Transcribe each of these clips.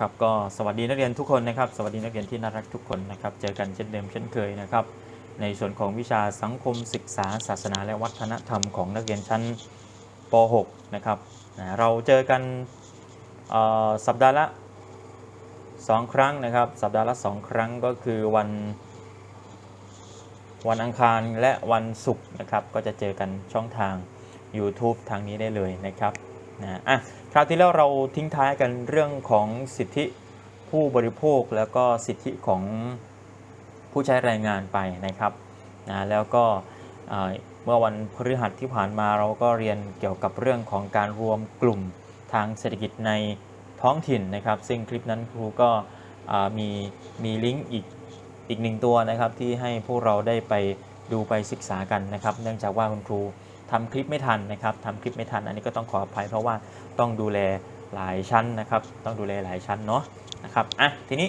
นะครับก็สวัสดีนักเรียนทุกคนนะครับ สวัสดีนักเรียนที่น่ารักทุกคนนะครับเจอกันเช่นเดิมเช่นเคยนะครับ ในส่วนของวิชาสังคมศึกษา ศาสนาและวัฒนธรรมของนักเรียนชั้นป .6 นะครับเราเจอกันสัปดาห์ละ 2 ครั้งนะครับ สัปดาห์ละ 2 ครั้งก็คือวันวันอังคารและวันศุกร์นะครับ ก็จะเจอกันช่องทาง YouTube ทางนี้ได้เลยนะครับนะอะ คราวที่แล้วเราทิ้งท้ายกันเรื่องของสิทธิผู้บริโภคแล้วก็สิทธิของผู้ใช้แรงงานไปนะครับนะแล้วก็เมื่อวันพฤหัสที่ผ่านมาเราก็เรียนเกี่ยวกับเรื่องของการรวมกลุ่มทางเศรษฐกิจในท้องถิ่นนะครับ ซึ่งคลิปนั้นครูก็มีมีลิงก์อีกอีกหนึ่งตัวนะครับที่ให้พวกเราได้ไปดูไปศึกษากันนะครับ เนื่องจากว่าคุณครู ทำคลิปไม่ทันนะครับทำคลิปไม่ทัน อันนี้ก็ต้องขออภัยเพราะว่าต้องดูแลหลายชั้นนะครับ ต้องดูแลหลายชั้นเนาะนะครับอะทีนี้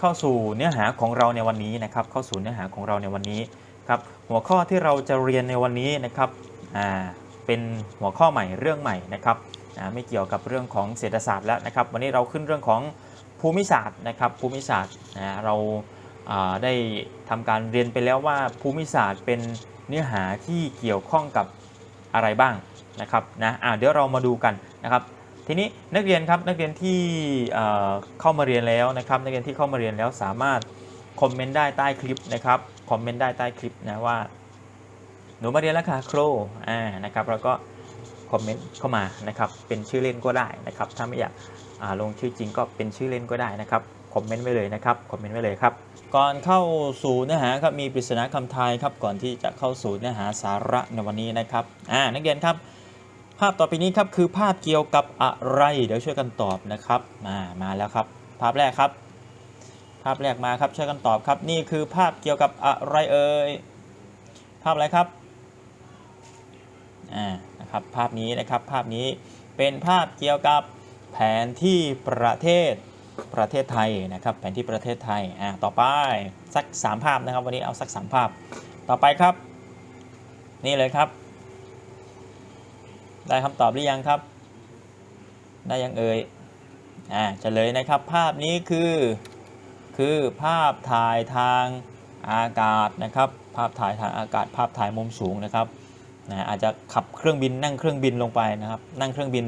เข้าสู่เนื้อหาของเราในวันนี้นะครับ เข้าสู่เนื้อหาของเราในวันนี้ครับหัวข้อที่เราจะเรียนในวันนี้นะครับอ่าเป็นหัวข้อใหม่เรื่องใหม่นะครับอ่าไม่เกี่ยวกับเรื่องของเศรษฐศาสตร์แล้วนะครับ วันนี้เราขึ้นเรื่องของภูมิศาสตร์นะครับภูมิศาสตร์นะเราอ่าได้ทำการเรียนไปแล้วว่าภูมิศาสตร์เป็นเนื้อหาที่เกี่ยวข้องกับ อะไรบ้างนะครับนะะเดี๋ยวเรามาดูกันนะครับทีนี้นักเรียนครับนักเรียนที่เข้ามาเรียนแล้วนะครับนักเรียนที่เข้ามาเรียนแล้วสามารถคอมเมนต์ได้ใต้คลิปนะครับคอมเมนต์ได้ใต้คลิปนะว่าหนูมาเรียนแล้วค่ะครูอ่านะครับแล้วก็คอมเมนต์เข้ามานะครับเป็นชื่อเล่นก็ได้นะครับถ้าไม่อยาก ลงชื่อจริงก็เป็นชื่อเล่นก็ได้นะครับคอมเมนต์ไว้เลยนะครับคอมเมนต์ไว้เลยครับ ก่อนเข้าสู่เนื้อหาครับมีปริศนาคำทายครับก่อนที่จะเข้าสู่เนื้อหาสาระในวันนี้นะครับอ่านักเรียนครับ ภาพต่อไปนี้ครับคือภาพเกี่ยวกับอะไรเดี๋ยวช่วยกันตอบนะครับมามาแล้วครับ ภาพแรกครับ ภาพแรกมาครับช่วยกันตอบครับ นี่คือภาพเกี่ยวกับอะไรเอ่ยภาพอะไรครับอ่านะครับภาพนี้นะครับภาพนี้เป็นภาพเกี่ยวกับ แผนที่ประเทศประเทศไทยนะครับ แผนที่ประเทศไทยอ่าต่อไปสัก 3 ภาพนะครับ วันนี้เอาสัก 3 ภาพ ต่อไปครับ นี่เลยครับ ได้คำตอบหรือยังครับ ได้ยังเอ่ยอ่าเฉลยนะครับภาพนี้คือคือภาพถ่ายทางอากาศนะครับ ภาพถ่ายทางอากาศ ภาพถ่ายมุมสูงนะครับนะอาจจะขับเครื่องบินนั่งเครื่องบินลงไปนะครับ นั่งเครื่องบิน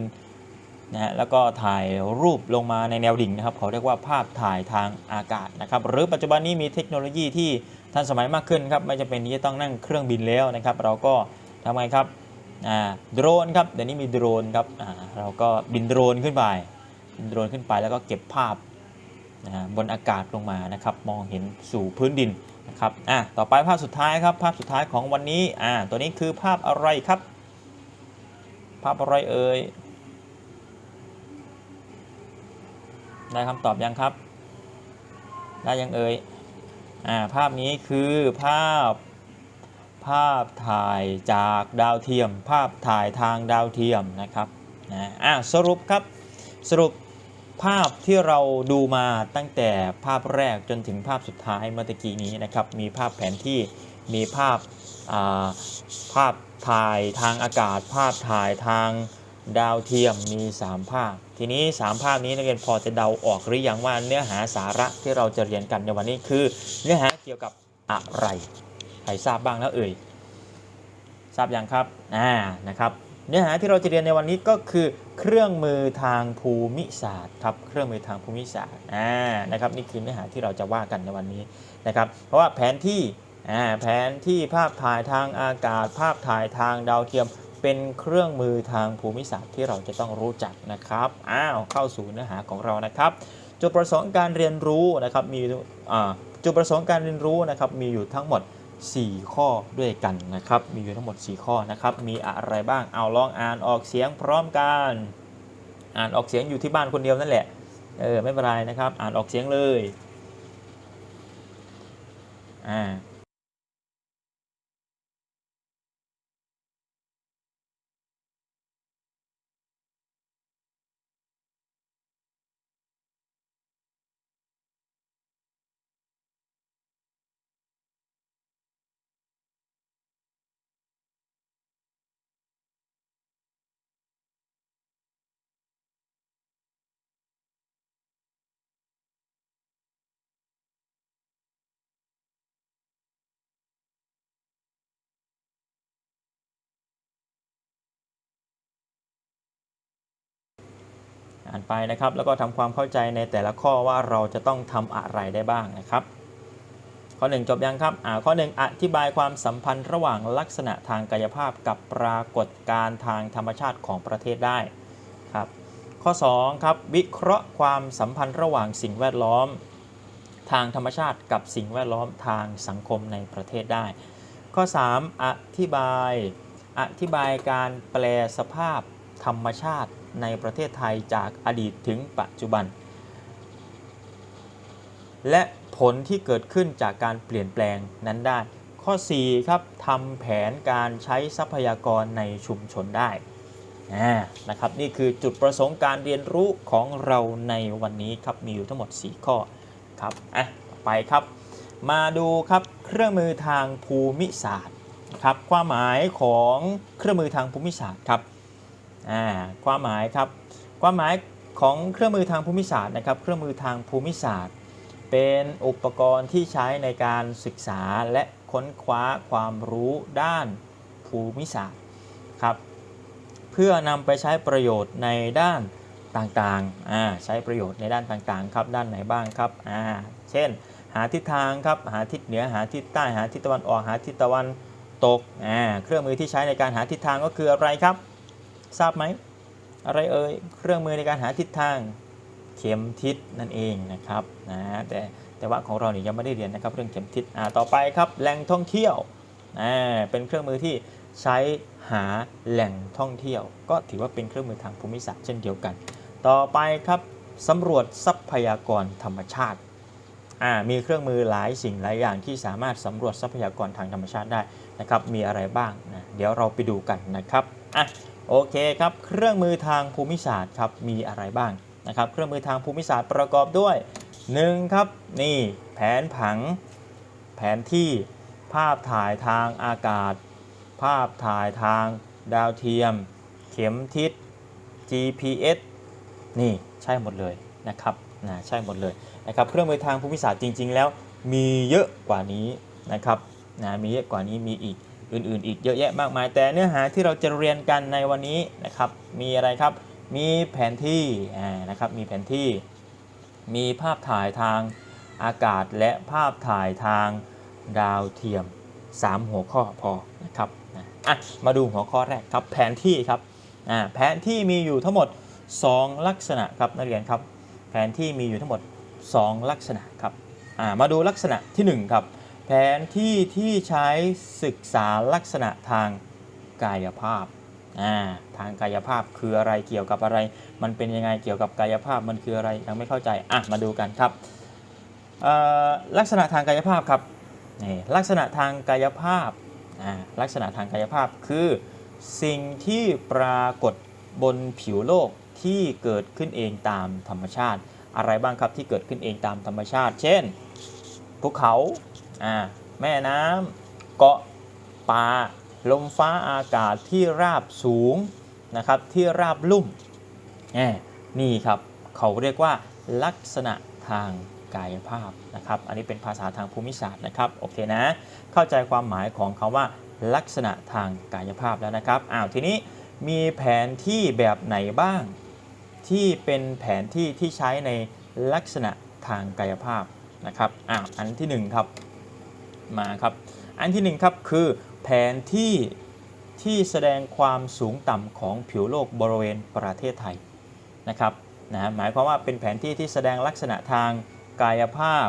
นะฮะแล้วก็ถ่ายรูปลงมาในแนวดิ่งนะครับเขาเรียกว่าภาพถ่ายทางอากาศนะครับหรือปัจจุบันนี้มีเทคโนโลยีที่ทันสมัยมากขึ้นครับไม่จำเป็นที่จะต้องนั่งเครื่องบินแล้วนะครับเราก็ทำไงครับอ่าโดรนครับเดี๋ยวนี้มีโดรนครับอ่าเราก็บินโดรนขึ้นไปบินโดรนขึ้นไปแล้วก็เก็บภาพนะบนอากาศลงมานะครับมองเห็นสู่พื้นดินนะครับอะต่อไปภาพสุดท้ายครับภาพสุดท้ายของวันนี้อ่าตัวนี้คือภาพอะไรครับ ภาพอะไรเอ่ย ได้คำตอบยังครับ ได้ยังเอ่ยอ่าภาพนี้คือภาพภาพถ่ายจากดาวเทียม ภาพถ่ายทางดาวเทียมนะครับนะอ่าสรุปครับสรุปภาพที่เราดูมาตั้งแต่ภาพแรกจนถึงภาพสุดท้ายเมื่อตะกี้นี้นะครับมีภาพแผนที่มีภาพภาพถ่ายทางอากาศ ภาพถ่ายทาง ดาวเทียมมี 3 ภาพทีนี้ 3 ภาพนี้นักเรียนพอจะเดาออกหรือยังว่าเนื้อหาสาระที่เราจะเรียนกันในวันนี้คือ เนื้อหาเกี่ยวกับอะไร ใครทราบบ้างแล้วเอ่ย ทราบยังครับ อ่า นะครับ เนื้อหาที่เราจะเรียนในวันนี้ก็คือ เครื่องมือทางภูมิศาสตร์ครับ เครื่องมือทางภูมิศาสตร์ อ่า นะครับ นี่คือเนื้อหาที่เราจะว่ากันในวันนี้นะครับ เพราะว่าแผนที่ อ่า แผนที่ภาพถ่ายทางอากาศ ภาพถ่ายทางดาวเทียม เป็นเครื่องมือทางภูมิศาสตร์ที่เราจะต้องรู้จักนะครับ อ้าว เข้าสู่เนื้อหาของเรานะครับ จุดประสงค์การเรียนรู้นะครับมีจุดประสงค์การเรียนรู้นะครับมีอยู่ทั้งหมด 4 ข้อด้วยกันนะครับ มีอยู่ทั้งหมด 4 ข้อนะครับ มีอะไรบ้าง เอาลองอ่านออกเสียงพร้อมกัน อ่านออกเสียงอยู่ที่บ้านคนเดียวนั่นแหละ เออไม่เป็นไรนะครับ อ่านออกเสียงเลย อ่า อ่านไปนะครับ แล้วก็ทำความเข้าใจในแต่ละข้อว่าเราจะต้องทำอะไรได้บ้างนะครับ ข้อ 1 จบยังครับอ่าข้อ 1 อธิบายความสัมพันธ์ระหว่างลักษณะทางกายภาพกับปรากฏการณ์ทางธรรมชาติของประเทศได้ครับข้อ2ครับวิเคราะห์ความสัมพันธ์ระหว่างสิ่งแวดล้อม ทางธรรมชาติกับสิ่งแวดล้อมทางสังคมในประเทศได้ ข้อ 3 อธิบาย อธิบายการแปลสภาพธรรมชาติ ในประเทศไทยจากอดีตถึงปัจจุบัน และผลที่เกิดขึ้นจากการเปลี่ยนแปลงนั้นได้ ข้อ 4 ครับทำแผนการใช้ทรัพยากรในชุมชนได้นะครับนี่คือจุดประสงค์การเรียนรู้ของเราในวันนี้ครับมีอยู่ทั้งหมด 4 ข้อครับอะไปครับ มาดูครับเครื่องมือทางภูมิศาสตร์ครับความหมายของเครื่องมือทางภูมิศาสตร์ครับ ความหมายครับความหมายของเครื่องมือทางภูมิศาสตร์นะครับ เครื่องมือทางภูมิศาสตร์ เป็นอุปกรณ์ที่ใช้ในการศึกษาและค้นคว้าความรู้ด้านภูมิศาสตร์ครับเพื่อนำไปใช้ประโยชน์ในด้านต่างๆ ใช้ประโยชน์ในด้านต่างๆ ครับด้านไหนบ้างครับ เช่น หาทิศทางครับ หาทิศเหนือ หาทิศใต้ หาทิศตะวันออก หาทิศตะวันตก เครื่องมือที่ใช้ในการหาทิศทางก็คืออะไรครับ ทราบไหม อะไรเอ่ย เครื่องมือในการหาทิศทาง เข็มทิศนั่นเองนะครับนะแต่แต่ว่าของเราเนี่ยยังไม่ได้เรียนนะครับเรื่องเข็มทิศอ่าต่อไปครับแหล่งท่องเที่ยวอ่าเป็นเครื่องมือที่ใช้หาแหล่งท่องเที่ยว ก็ถือว่าเป็นเครื่องมือทางภูมิศาสตร์เช่นเดียวกัน ต่อไปครับสำรวจทรัพยากรธรรมชาติอ่ามีเครื่องมือหลายสิ่งหลายอย่างที่สามารถสำรวจทรัพยากรทางธรรมชาติได้นะครับ มีอะไรบ้างนะเดี๋ยวเราไปดูกันนะครับอะ โอเคครับ เครื่องมือทางภูมิศาสตร์ครับมีอะไรบ้างนะครับ เครื่องมือทางภูมิศาสตร์ประกอบด้วย 1. ครับนี่แผนผัง แผนที่ภาพถ่ายทางอากาศ ภาพถ่ายทางดาวเทียม เข็มทิศ GPS นี่ใช่หมดเลยนะครับนะใช่หมดเลยนะครับเครื่องมือทางภูมิศาสตร์จริง ๆ แล้วมีเยอะกว่านี้นะครับนะมีเยอะกว่านี้มีอีก อื่นๆ อีกเยอะแยะมากมาย แต่เนื้อหาที่เราจะเรียนกันในวันนี้นะครับ มีอะไรครับ มีแผนที่นะครับ มีแผนที่ มีภาพถ่ายทางอากาศและภาพถ่ายทางดาวเทียม 3 หัวข้อพอนะครับอะมาดูหัวข้อแรกครับแผนที่ครับอ่าแผนที่มีอยู่ทั้งหมด 2 ลักษณะครับนักเรียนครับ แผนที่มีอยู่ทั้งหมด 2 ลักษณะครับอ่ามาดูลักษณะทีหนึ่1 ครับ แผนที่ที่ใช้ศึกษาลักษณะทางกายภาพาทางกายภาพคืออะไรเกี่ยวกับอะไร มันเป็นยังไงเกี่ยวกับกายภาพมันคืออะไรยังไม่เข้าใจอะมาดูกันครับลักษณะทางกายภาพครับนี่ลักษณะทางกายภาพลักษณะทางกายภาพคือสิ่งที่ปรากฏบนผิวโลกที่เกิดขึ้นเองตามธรรมชาติ อะไรบ้างครับที่เกิดขึ้นเองตามธรรมชาติ เช่นภูเขา อ่าแม่น้ำเกาะป่าลมฟ้าอากาศที่ราบสูงนะครับที่ราบลุ่มแหมนี่ครับเขาเรียกว่าลักษณะทางกายภาพนะครับ อันนี้เป็นภาษาทางภูมิศาสตร์นะครับโอเคนะ เข้าใจความหมายของคาว่าลักษณะทางกายภาพแล้วนะครับอ้าวทีนี้มีแผนที่แบบไหนบ้าง ที่เป็นแผนที่ที่ใช้ในลักษณะทางกายภาพนะครับอ้าวอันที่หนึ่งครับ มาครับ อันที่หนึ่งครับคือแผนที่ที่แสดงความสูงต่ำของผิวโลกบริเวณประเทศไทยนะครับนะหมายความว่าเป็นแผนที่ที่แสดงลักษณะทางกายภาพ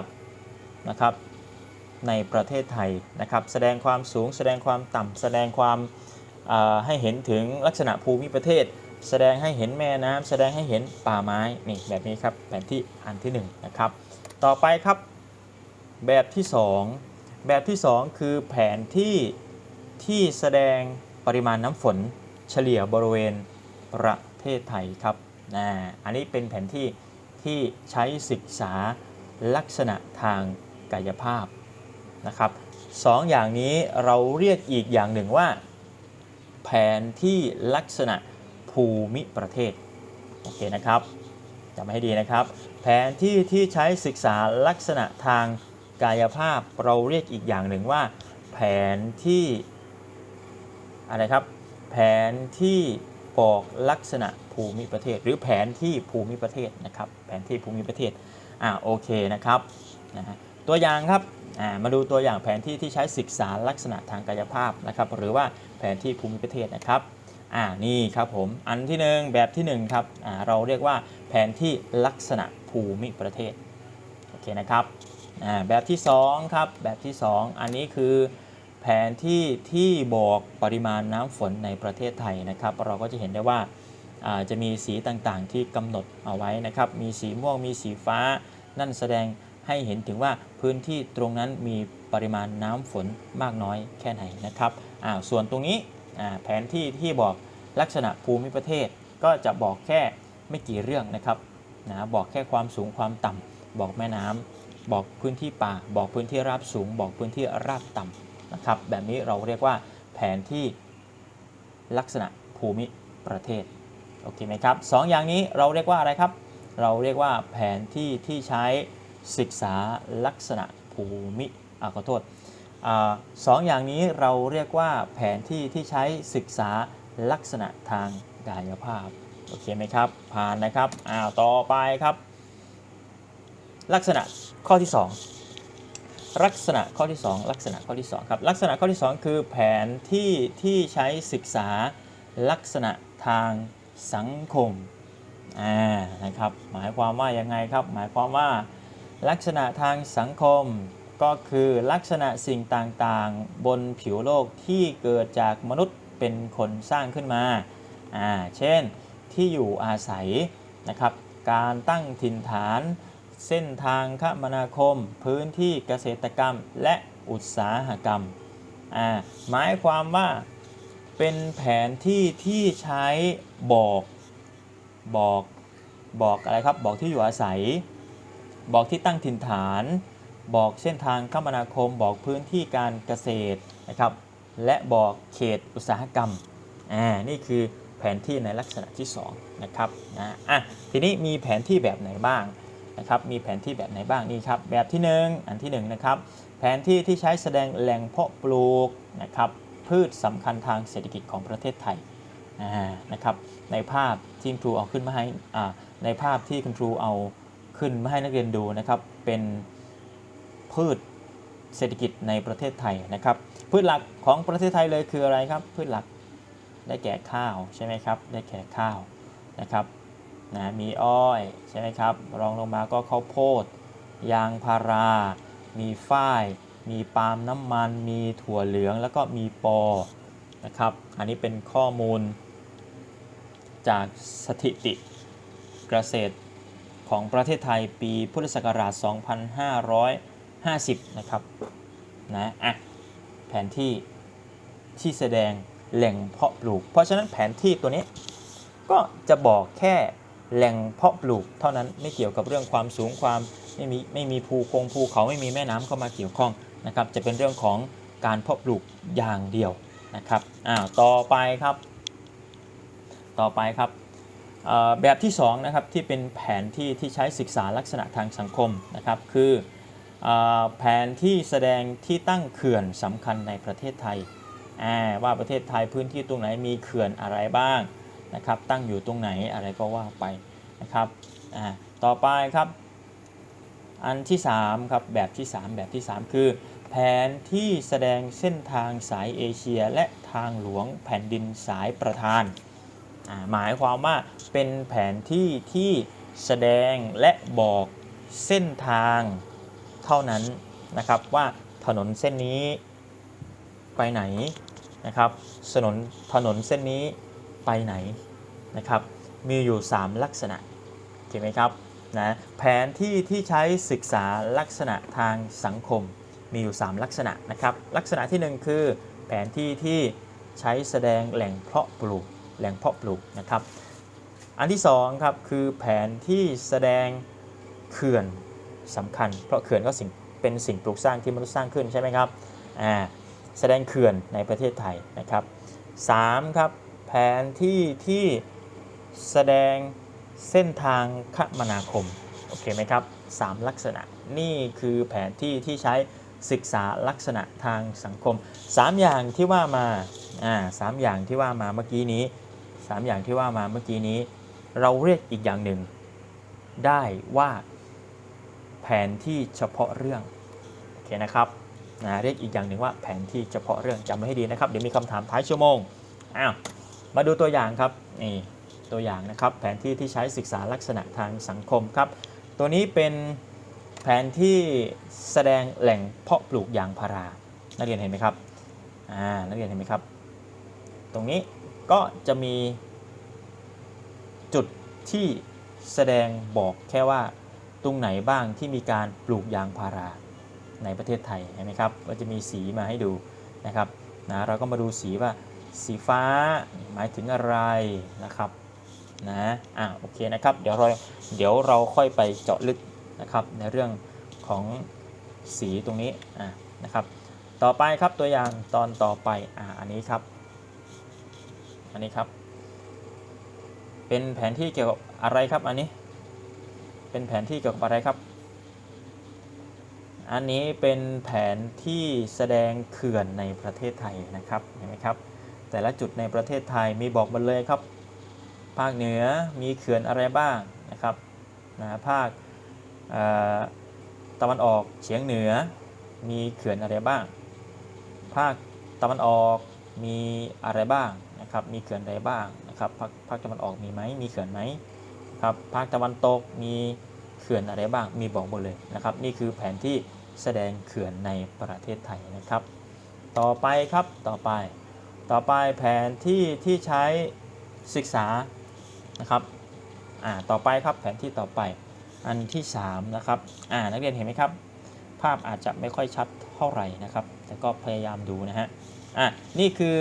นะครับในประเทศไทยนะครับ แสดงความสูง แสดงความต่ำแสดงความให้เห็นถึงลักษณะภูมิประเทศ แสดงให้เห็นแม่น้ำแสดงให้เห็นป่าไม้นี่แบบนี้ครับแผนที่อันที่หนึ่งนะครับต่อไปครับแบบที่สอง แบบที่ 2 คือแผนที่ที่แสดงปริมาณน้ำฝนเฉลี่ยบริเวณประเทศไทยครับนะอันนี้เป็นแผนที่ที่ใช้ศึกษาลักษณะทางกายภาพนะครับสองอย่างนี้เราเรียกอีกอย่างหนึ่งว่า แผนที่ลักษณะภูมิประเทศ โอเคนะครับจำให้ดีนะครับ แผนที่ที่ใช้ศึกษาลักษณะทาง กายภาพเราเรียกอีกอย่างหนึ่งว่า แผนที่อะไรครับ แผนที่บอกลักษณะภูมิประเทศ หรือแผนที่ภูมิประเทศนะครับ แผนที่ภูมิประเทศอ่าโอเคนะครับนะฮะตัวอย่างครับอ่ามาดูตัวอย่างแผนที่ที่ใช้ศึกษาลักษณะทางกายภาพนะครับ หรือว่าแผนที่ภูมิประเทศนะครับอ่านี่ครับผมอันที่หนึ่งแบบที่หนึ่งครับอ่าเราเรียกว่าแผนที่ลักษณะภูมิประเทศโอเคนะครับ อ่าแบบที่สองครับแบบที่สองอันนี้คือแผนที่ที่บอกปริมาณน้ำฝนในประเทศไทยนะครับ เราก็จะเห็นได้ว่าจะมีสีต่างๆที่กำหนดเอาไว้นะครับ มีสีม่วงมีสีฟ้า นั่นแสดงให้เห็นถึงว่าพื้นที่ตรงนั้นมีปริมาณน้ำฝนมากน้อยแค่ไหนนะครับส่วนตรงนี้แผนที่ที่บอกลักษณะภูมิประเทศ ก็จะบอกแค่ไม่กี่เรื่องนะครับนะบอกแค่ความสูงความต่ำบอกแม่น้ำ บอกพื้นที่ป่า บอกพื้นที่ราบสูง บอกพื้นที่ราบต่ำนะครับแบบนี้เราเรียกว่าแผนที่ลักษณะภูมิประเทศโอเคไหมครับสองอย่างนี้เราเรียกว่าอะไรครับ เราเรียกว่าแผนที่ที่ใช้ศึกษาลักษณะภูมิอ่าขอโทษอสองอย่างนี้เราเรียกว่าแผนที่ที่ใช้ศึกษาลักษณะทางกายภาพโอเคไหมครับผ่านนะครับอ้าวต่อไปครับ ลักษณะข้อที่ 2 ลักษณะข้อที่ 2 ลักษณะข้อที่2ครับลักษณะข้อที่ 2 คือแผนที่ที่ใช้ศึกษาลักษณะทางสังคมอ่านะครับหมายความว่ายังไงครับ หมายความว่าลักษณะทางสังคมก็คือลักษณะสิ่งต่างๆ บนผิวโลกที่เกิดจากมนุษย์เป็นคนสร้างขึ้นมาอ่าเช่นที่อยู่อาศัยนะครับการตั้งถิ่นฐาน เส้นทางคมนาคม พื้นที่เกษตรกรรมและอุตสาหกรรมอ่าหมายความว่าเป็นแผนที่ที่ใช้บอกบอกบอกอะไรครับบอกที่อยู่อาศัย บอกที่ตั้งถิ่นฐาน บอกเส้นทางคมนาคม บอกพื้นที่การเกษตรนะครับ และบอกเขตอุตสาหกรรมอ่านี่คือแผนที่ในลักษณะที่2นะครับนะอะทีนี้มีแผนที่แบบไหนบ้าง นะครับมีแผนที่แบบไหนบ้างนี่ครับแบบที่ 1 อันที่1นะครับแผนที่ที่ใช้แสดงแหล่งเพาะปลูกนะครับพืชสำคัญทางเศรษฐกิจของประเทศไทยนะครับในภาพที่ครูเอาขึ้นมาให้ในภาพที่คุณครูเอาขึ้นมาให้นักเรียนดูนะครับเป็นพืชเศรษฐกิจในประเทศไทยนะครับพืชหลักของประเทศไทยเลยคืออะไรครับพืชหลักได้แก่ข้าวใช่ไหมครับได้แก่ข้าวนะครับ นะมีอ้อยใช่ไหมครับรองลงมาก็ข้าวโพด ยางพารา มีฝ้าย มีปาล์มน้ำมัน มีถั่วเหลืองแล้วก็มีปอนะครับอันนี้เป็นข้อมูล จากสถิติเกษตรของประเทศไทยปีพุทธศักราช 2550 นะครับนะอะแผนที่ที่แสดงแหล่งเพาะปลูก เพราะฉะนั้นแผนที่ตัวนี้ก็จะบอกแค่ แหล่งเพาะปลูกเท่านั้นไม่เกี่ยวกับเรื่องความสูงความไม่มีไม่มีภูคงภูเขาไม่มีแม่น้ำเข้ามาเกี่ยวข้องนะครับจะเป็นเรื่องของการเพาะปลูกอย่างเดียวนะครับอ้าวต่อไปครับ ต่อไปครับแบบที่2นะครับที่เป็นแผนที่ที่ใช้ศึกษาลักษณะทางสังคมนะครับคือแผนที่แสดงที่ตั้งเขื่อนสำคัญในประเทศไทยว่าประเทศไทยพื้นที่ตรงไหนมีเขื่อนอะไรบ้าง นะครับ ตั้งอยู่ตรงไหนอะไรก็ว่าไปนะครับอ่าต่อไปครับ อันที่3ครับแบบที่ 3 แบบที่ 3 คือ แผนที่แสดงเส้นทางสายเอเชีย และทางหลวงแผ่นดินสายประทานอ่าหมายความว่าเป็นแผนที่ที่แสดงและบอกเส้นทางเท่านั้นนะครับว่าถนนเส้นนี้ไปไหนนะครับถนนถนนเส้นนี้ ไปไหนนะครับมีอยู่ 3 ลักษณะโอเคไหมครับนะแผนที่ที่ใช้ศึกษาลักษณะทางสังคมมีอยู่ 3 ลักษณะนะครับลักษณะทีหนึ่1 คือแผนที่ที่ใช้แสดงแหล่งเพาะปลูกแหล่งเพาะปลูกนะครับอันที่2ครับคือแผนที่แสดงเขื่อนสำคัญ เพราะเขื่อนก็สิ่งเป็นสิ่งปลูกสร้างที่มนุษย์สร้างขึ้นใช่ไหมครับอ่าแสดงเขื่อนในประเทศไทยนะครับ3ครับ นที่ที่แสดงเส้นทางคมนาคม โอเคไหมครับ 3 ลักษณะนี่คือแผนที่ที่ใช้ศึกษาลักษณะทางสังคม 3 อย่างที่ว่ามาอ่าสามอย่างที่ว่ามาเมื่อกี้นี้ 3 อย่างที่ว่ามาเมื่อกี้นี้ เราเรียกอีกอย่างหนึ่ง ได้ว่าแผนที่เฉพาะเรื่องโอเคนะครับนะเรียกอีกอย่างหนึ่งว่าแผนที่เฉพาะเรื่องจำไว้ให้ดีนะครับ เดี๋ยวมีคำถามท้ายชั่วโมงอ้าว มาดูตัวอย่างครับนี่ตัวอย่างนะครับแผนที่ที่ใช้ศึกษาลักษณะทางสังคมครับ ตัวนี้เป็นแผนที่แสดงแหล่งเพาะปลูกยางพารา นักเรียนเห็นไหมครับอ่านักเรียนเห็นไหมครับ ตรงนี้ก็จะมีจุดที่แสดงบอกแค่ว่าตรงไหนบ้างที่มีการปลูกยางพาราในประเทศไทยเห็นไหมครับก็จะมีสีมาให้ดูนะครับนะเราก็มาดูสีว่า สีฟ้าหมายถึงอะไรนะครับนะอะโอเคนะครับเดี๋ยวเราเดี๋ยวเราค่อยไปเจาะลึกนะครับในเรื่องของสีตรงนี้อะนะครับต่อไปครับตัวอย่างตอนต่อไปอ่าอันนี้ครับอันนี้ครับ เป็นแผนที่เกี่ยวกับอะไรครับอันนี้ เป็นแผนที่เกี่ยวกับอะไรครับ อันนี้เป็นแผนที่แสดงเขื่อนในประเทศไทยนะครับเห็นไหมครับ แต่ละจุดในประเทศไทยมีบอกหมดเลยครับ ภาคเหนือมีเขื่อนอะไรบ้างนะครับนะภาคตะวันออกเฉียงเหนือ มีเขื่อนอะไรบ้าง ภาคตะวันออกมีอะไรบ้างนะครับ มีเขื่อนอะไรบ้างนะครับ ภาคภาคตะวันออกมีไหมมีเขื่อนไหมครับภาคตะวันตกมีเขื่อนอะไรบ้าง มีบอกหมดเลยนะครับ นี่คือแผนที่แสดงเขื่อนในประเทศไทยนะครับ ต่อไปครับต่อไป ต่อไปแผนที่ที่ใช้ศึกษานะครับอ่าต่อไปครับแผนที่ต่อไปอันที่3นะครับอ่านักเรียนเห็นไหมครับ ภาพอาจจะไม่ค่อยชัดเท่าไหร่นะครับ แต่ก็พยายามดูนะฮะอะนี่คือ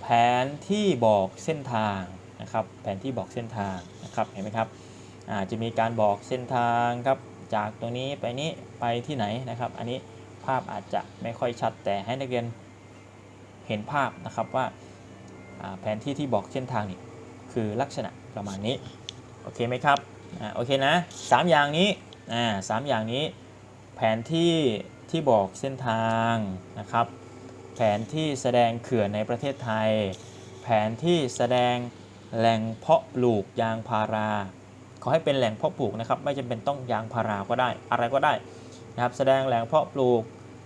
แผนที่บอกเส้นทางนะครับแผนที่บอกเส้นทางนะครับเห็นไหมครับอ่าจะมีการบอกเส้นทางครับจากตรงนี้ไปนี้ไปที่ไหนนะครับ อันนี้ภาพอาจจะไม่ค่อยชัดแต่ให้นักเรียน เห็นภาพนะครับว่าแผนที่ที่บอกเส้นทางนี่คือลักษณะประมาณนี้โอเคไหมครับอ่าโอเคนะสามอย่างนี้อ่าสามอย่างนี้ แผนที่ที่บอกเส้นทางนะครับแผนที่แสดงเขื่อนในประเทศไทย แผนที่แสดงแหล่งเพาะปลูกยางพารา ขอให้เป็นแหล่งเพาะปลูกนะครับ ไม่จำเป็นต้องยางพาราก็ได้ อะไรก็ได้นะครับ แสดงแหล่งเพาะปลูก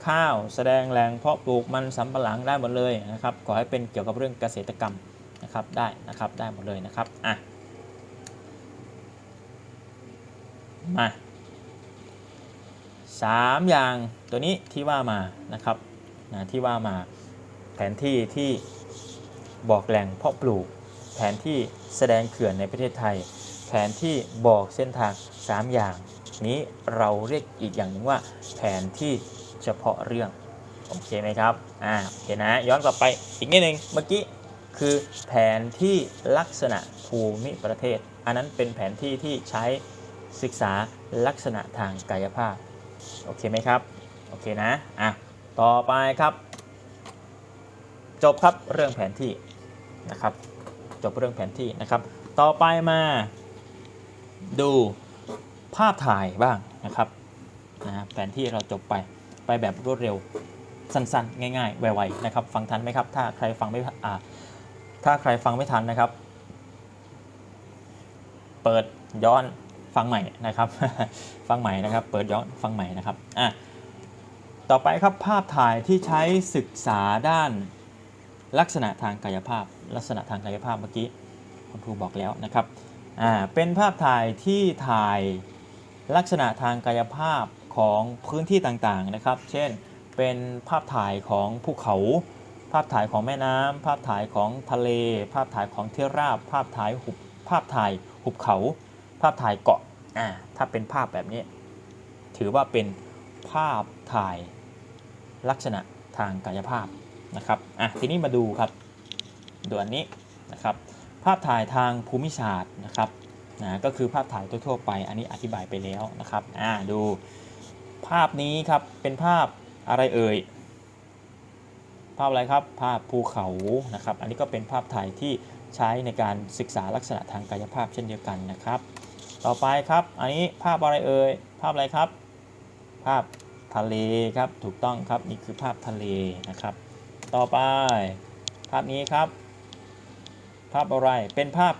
ข้าวแสดงแหล่งเพาะปลูกมันสำปะหลังได้หมดเลยนะครับขอให้เป็นเกี่ยวกับเรื่องเกษตรกรรมนะครับได้นะครับได้หมดเลยนะครับอะมาสามอย่างตัวนี้ที่ว่ามานะครับนะที่ว่ามาแผนที่ที่บอกแหล่งเพาะปลูก แผนที่แสดงเขื่อนในประเทศไทย แผนที่บอกเส้นทาง 3 อย่าง นี้เราเรียกอีกอย่างหนึ่งว่า แผนที่ เฉพาะเรื่องโอเคไหมครับอ่าโอเคนะย้อนกลับไปอีกนิดนึงเมื่อกี้คือแผนที่ลักษณะภูมิประเทศ อันนั้นเป็นแผนที่ที่ใช้ศึกษาลักษณะทางกายภาพโอเคไหมครับโอเคนะอะต่อไปครับ จบครับเรื่องแผนที่นะครับ จบเรื่องแผนที่นะครับ ต่อไปมาดูภาพถ่ายบ้างนะครับนะแผนที่เราจบไป ไปแบบรวดเร็วสั้นๆ ง่ายๆ ไวๆนะครับฟังทันไหมครับ ถ้าใครฟังไม่อ่าถ้าใครฟังไม่ทันนะครับ เปิดย้อนฟังใหม่นะครับ ฟังใหม่นะครับ เปิดย้อนฟังใหม่นะครับอะต่อไปครับภาพถ่ายที่ใช้ศึกษาด้านลักษณะทางกายภาพ ลักษณะทางกายภาพเมื่อกี้คุณครูบอกแล้วนะครับอ่าเป็นภาพถ่ายที่ถ่ายลักษณะทางกายภาพ ของพื้นที่ต่างๆนะครับ เช่น เป็นภาพถ่ายของภูเขา ภาพถ่ายของแม่น้ำภาพถ่ายของทะเล ภาพถ่ายของเที่ราบ ภาพถ่ายหุบภาพถ่ายหุบเขา ภาพถ่ายเกาะอ่าถ้าเป็นภาพแบบนี้ ถือว่าเป็นภาพถ่ายลักษณะทางกายภาพนะครับอะทีนี้มาดูครับดูอันนี้นะครับ ภาพถ่ายทางภูมิศาสตร์นะครับนะก็คือภาพถ่ายทั่วๆไป อันนี้อธิบายไปแล้วนะครับอ่าดู ภาพนี้ครับเป็นภาพอะไรเอ่ย ภาพอะไรครับ ภาพภูเขานะครับ อันนี้ก็เป็นภาพถ่ายที่ใช้ในการศึกษาลักษณะทางกายภาพเช่นเดียวกันนะครับ ต่อไปครับ อันนี้ภาพอะไรเอ่ย ภาพอะไรครับ ภาพทะเลครับ ถูกต้องครับ นี่คือภาพทะเลนะครับ ต่อไป ภาพนี้ครับ ภาพอะไร เป็นภาพ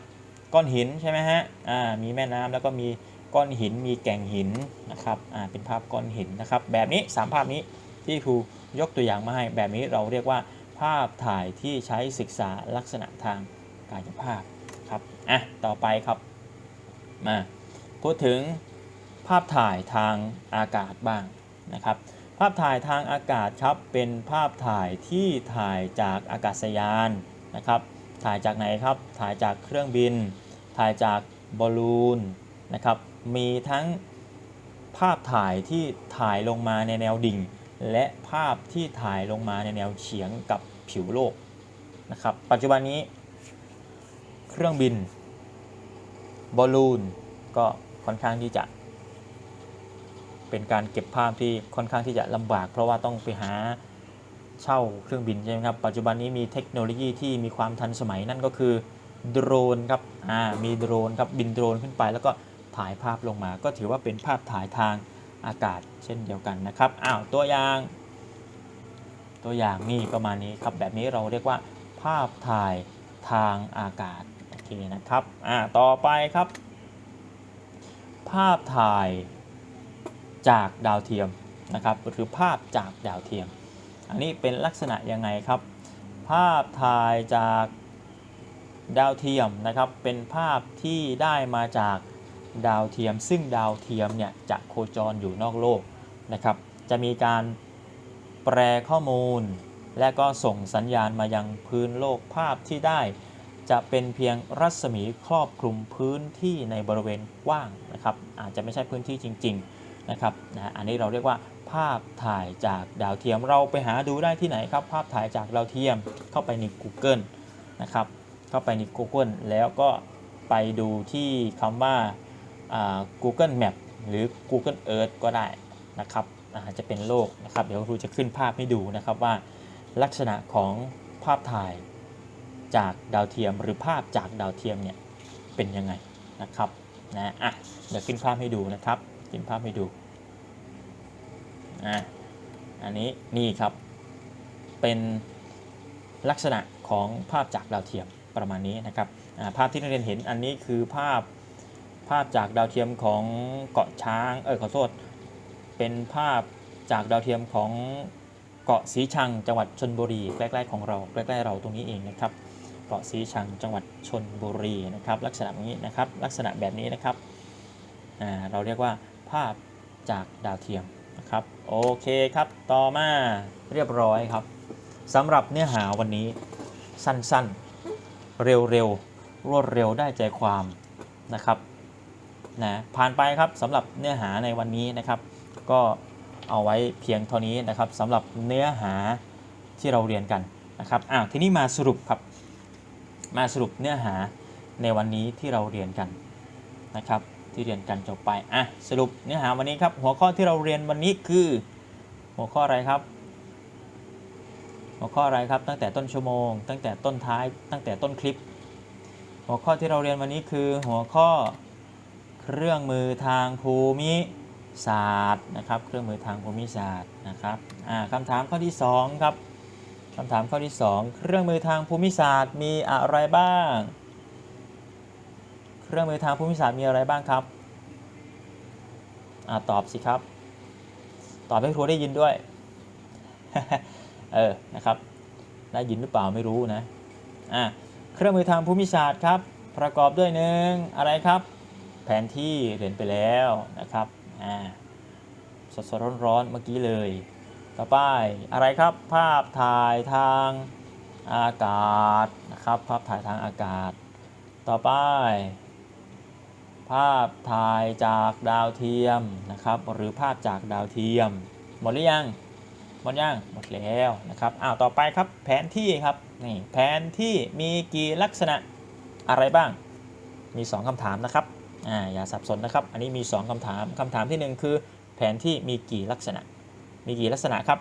ก้อนหินใช่ไหมฮะ อ่า มีแม่น้ำแล้วก็มี ก้อนหินมีแก่งหินนะครับอ่าเป็นภาพก้อนหินนะครับ แบบนี้สามภาพนี้ที่ครูยกตัวอย่างมาให้ แบบนี้เราเรียกว่าภาพถ่ายที่ใช้ศึกษาลักษณะทางกายภาพครับอะต่อไปครับมาพูดถึงภาพถ่ายทางอากาศบ้างนะครับ ภาพถ่ายทางอากาศครับเป็นภาพถ่ายที่ถ่ายจากอากาศยานนะครับ ถ่ายจากไหนครับถ่ายจากเครื่องบิน ถ่ายจากบอลลูนนะครับ มีทั้งภาพถ่ายที่ถ่ายลงมาในแนวดิ่ง และภาพที่ถ่ายลงมาในแนวเฉียงกับผิวโลกนะครับ ปัจจุบันนี้เครื่องบิน บอลลูน ก็ค่อนข้างที่จะ เป็นการเก็บภาพที่ค่อนข้างที่จะลำบาก เพราะว่าต้องไปหาเช่าเครื่องบินใช่ไหมครับ ปัจจุบันนี้มีเทคโนโลยีที่มีความทันสมัยนั่นก็คือโดรนครับ อ่า มีโดรนครับบินโดรนขึ้นไปแล้วก็ ถ่ายภาพลงมา ก็ถือว่าเป็นภาพถ่ายทางอากาศเช่นเดียวกันนะครับอ้าวตัวอย่าง ตัวอย่างนี่ประมาณนี้ครับแบบนี้เราเรียกว่า ภาพถ่ายทางอากาศโอเคนะครับอ่าต่อไปครับ ภาพถ่ายจากดาวเทียมนะครับหรือภาพจากดาวเทียม อันนี้เป็นลักษณะยังไงครับ ภาพถ่ายจากดาวเทียมนะครับเป็นภาพที่ได้มาจาก ดาวเทียม ซึ่งดาวเทียมเนี่ยจะโคจรอยู่นอกโลกนะครับ จะมีการแปลข้อมูล และก็ส่งสัญญาณมายังพื้นโลกภาพที่ได้ จะเป็นเพียงรัศมีครอบคลุมพื้นที่ในบริเวณกว้างนะครับ อาจจะไม่ใช่พื้นที่จริง ๆนะครับนะอันนี้เราเรียกว่าภาพถ่ายจากดาวเทียมเราไปหาดูได้ที่ไหนครับ ภาพถ่ายจากดาวเทียมเข้าไปใน Google นะครับ เข้าไปใน Google แล้วก็ไปดูที่คำว่าอ่า Google Map หรือ Google Earth ก็ได้นะครับอาจจะเป็นโลกนะครับ เดี๋ยวครูจะขึ้นภาพให้ดูนะครับว่า ลักษณะของภาพถ่ายจากดาวเทียมหรือภาพจากดาวเทียมเนี่ยเป็นยังไงนะครับนะอะเดี๋ยวขึ้นภาพให้ดูนะครับขึ้นภาพให้ดูอะอันนี้นี่ครับเป็นลักษณะของภาพจากดาวเทียมประมาณนี้นะครับภาพที่นักเรียนเห็นอันนี้คือภาพ ภาพจากดาวเทียมของเกาะช้าง เออขอโทษ เป็นภาพจากดาวเทียมของเกาะสีชังจังหวัดชนบุรีใกล้ๆของเราใกล้ๆเราตรงนี้เองนะครับ เกาะสีชังจังหวัดชนบุรีนะครับ ลักษณะนี้นะครับ ลักษณะแบบนี้นะครับ เราเรียกว่าภาพจากดาวเทียมนะครับ โอเคครับ ต่อมาเรียบร้อยครับสำหรับเนื้อหาวันนี้สั้นๆ เร็วๆ รวดเร็วได้ใจความนะครับ นะผ่านไปครับสำหรับเนื้อหาในวันนี้นะครับ ก็เอาไว้เพียงเท่านี้นะครับสำหรับเนื้อหาที่เราเรียนกันนะครับอ่าทีนี้มาสรุปครับ มาสรุปเนื้อหาในวันนี้ที่เราเรียนกันนะครับที่เรียนกันจบไปอะสรุปเนื้อหาวันนี้ครับ หัวข้อที่เราเรียนวันนี้คือ หัวข้ออะไรครับ หัวข้ออะไรครับ ตั้งแต่ต้นชั่วโมง ตั้งแต่ต้นท้ายตั้งแต่ต้นคลิป หัวข้อที่เราเรียนวันนี้คือหัวข้อ รื่องมือทางภูมิศาสตร์นะครับเครื่องมือทางภูมิศาสตร์นะครับอ่าคำถามข้อที่สองครับคำถามข้อที่สองเครื่องมือทางภูมิศาสตร์มีอะไรบ้าง เครื่องมือทางภูมิศาสตร์มีอะไรบ้างครับอตอบสิครับ ตอบให้ครูได้ยินด้วยเออนะครับได้ยินหรือเปล่าไม่รู้นะอ่าเครื่องมือทางภูมิศาสตร์ครับ ประกอบด้วยหนึ่งอะไรครับ ผนที่เรียนไปแล้วนะครับอ่าสดสดร้อนร้อนๆเมื่อกี้เลย ต่อไปอะไรครับภาพถ่ายทางอากาศนะครับภาพถ่ายทางอากาศ ต่อไป ภาพถ่ายจากดาวเทียมนะครับหรือภาพจากดาวเทียม หมดหรือยังหมดยังหมดแล้วนะครับอ้าวต่อไปครับแผนที่ครับนี่แผนที่มีกี่ลักษณะอะไรบ้างมี 2คำถามนะครับ อ่าอย่าสับสนนะครับ อันนี้มี 2คำถามคำถามทีหนึ่1 คือแผนที่มีกี่ลักษณะ มีกี่ลักษณะครับ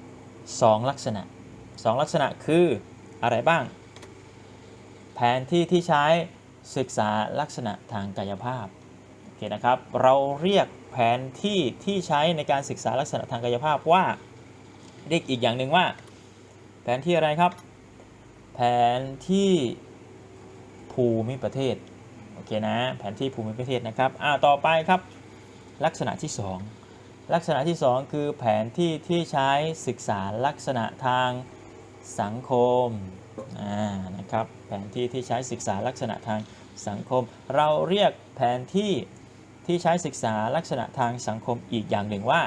2 ลักษณะ 2 ลักษณะคืออะไรบ้าง แผนที่ที่ใช้ศึกษาลักษณะทางกายภาพโอเคนะครับ เราเรียกแผนที่ที่ใช้ในการศึกษาลักษณะทางกายภาพว่าเรียกอีกอย่างหนึ่งว่า แผนที่อะไรครับ แผนที่ภูมิประเทศ โอเคนะ แผนที่ภูมิประเทศนะครับอ่าต่อไปครับ ลักษณะที่ 2 ลักษณะที่ 2 คือแผนที่ที่ใช้ศึกษาลักษณะทางสังคมอ่านะครับแผนที่ที่ใช้ศึกษาลักษณะทางสังคม เราเรียกแผนที่ที่ใช้ศึกษาลักษณะทางสังคมอีกอย่างหนึ่งว่า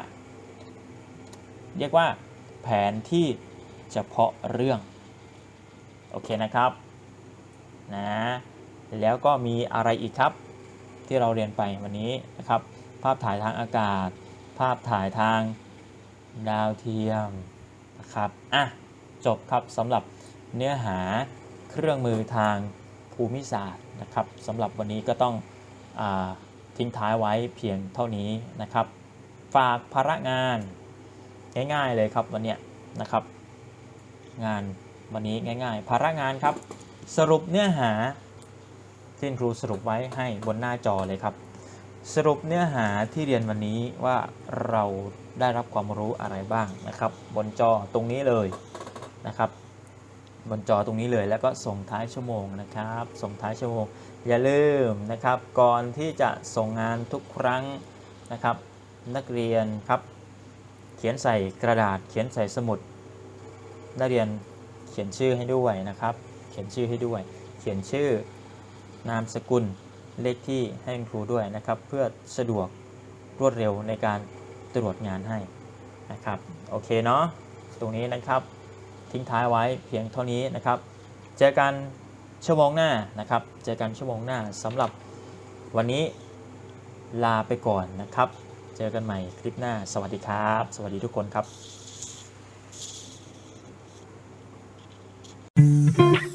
เรียกว่าแผนที่เฉพาะเรื่อง โอเคนะครับนะ แล้วก็มีอะไรอีกครับที่เราเรียนไปวันนี้นะครับ ภาพถ่ายทางอากาศ ภาพถ่ายทางดาวเทียมนะครับอะจบครับสำหรับเนื้อหาเครื่องมือทางภูมิศาสตร์นะครับสำหรับวันนี้ก็ต้องอทิ้งท้ายไว้เพียงเท่านี้นะครับ ฝากภาระงานง่ายๆเลยครับวันเนี้ยนะครับ งานวันนี้ง่าย ๆ ภาระงานครับ สรุปเนื้อหา ที่ครูสรุปไว้ให้บนหน้าจอเลยครับ สรุปเนื้อหาที่เรียนวันนี้ว่าเราได้รับความรู้อะไรบ้างนะครับ บนจอตรงนี้เลยนะครับ บนจอตรงนี้เลยแล้วก็ส่งท้ายชั่วโมงนะครับ ส่งท้ายชั่วโมง อย่าลืมนะครับ ก่อนที่จะส่งงานทุกครั้งนะครับ นักเรียนครับ เขียนใส่กระดาษเขียนใส่สมุด นักเรียนเขียนชื่อให้ด้วยนะครับ เขียนชื่อให้ด้วย เขียนชื่อ นามสกุลเลขที่ให้ครูด้วยนะครับ เพื่อสะดวกรวดเร็วในการตรวจงานให้นะครับโอเคเนาะตรงนี้นะครับทิ้งท้ายไว้เพียงเท่านี้นะครับ เจอกันชั่วโมงหน้านะครับ เจอกันชั่วโมงหน้าสำหรับวันนี้ลาไปก่อนนะครับ เจอกันใหม่คลิปหน้า สวัสดีครับ สวัสดีทุกคนครับ Thank you.